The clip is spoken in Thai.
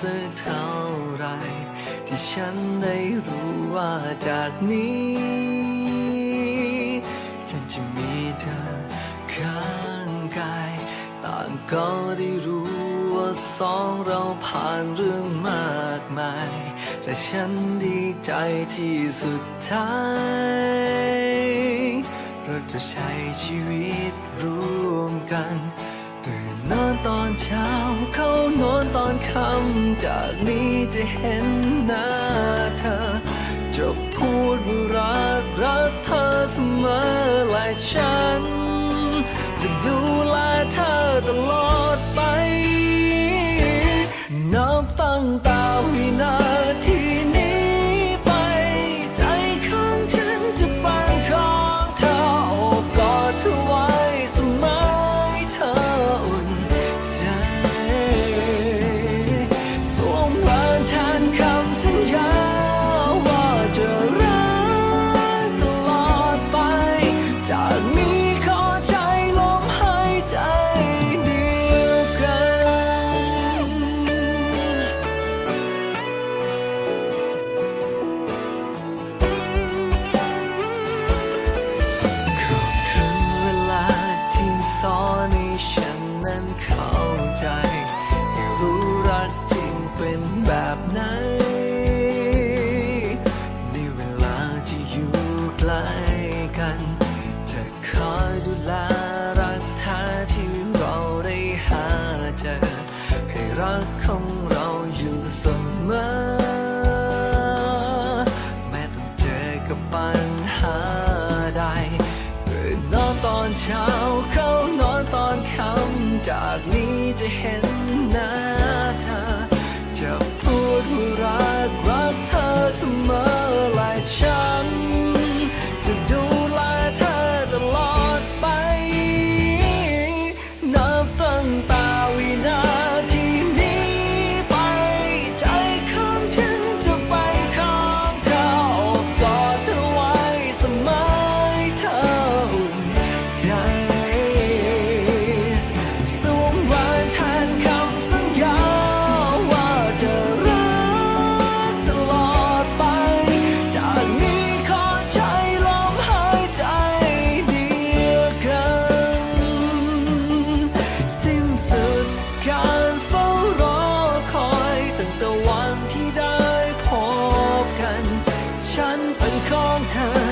สักเท่าไรที่ฉันได้รู้ว่าจากนี้ ฉันจะมีเธอข้างกายต่างก็ได้รู้ว่าสองเราผ่านเรื่องมากมายแต่ฉันดีใจที่สุดท้ายเราจะใช้ชีวิตร่วมกันตื่นนอน ตอนเช้า เข้านอนตอนค่ำจากนี้จะเห็นหน้าเธอ จะพูดว่ารักรักเธอเสมอหละฉัน không her.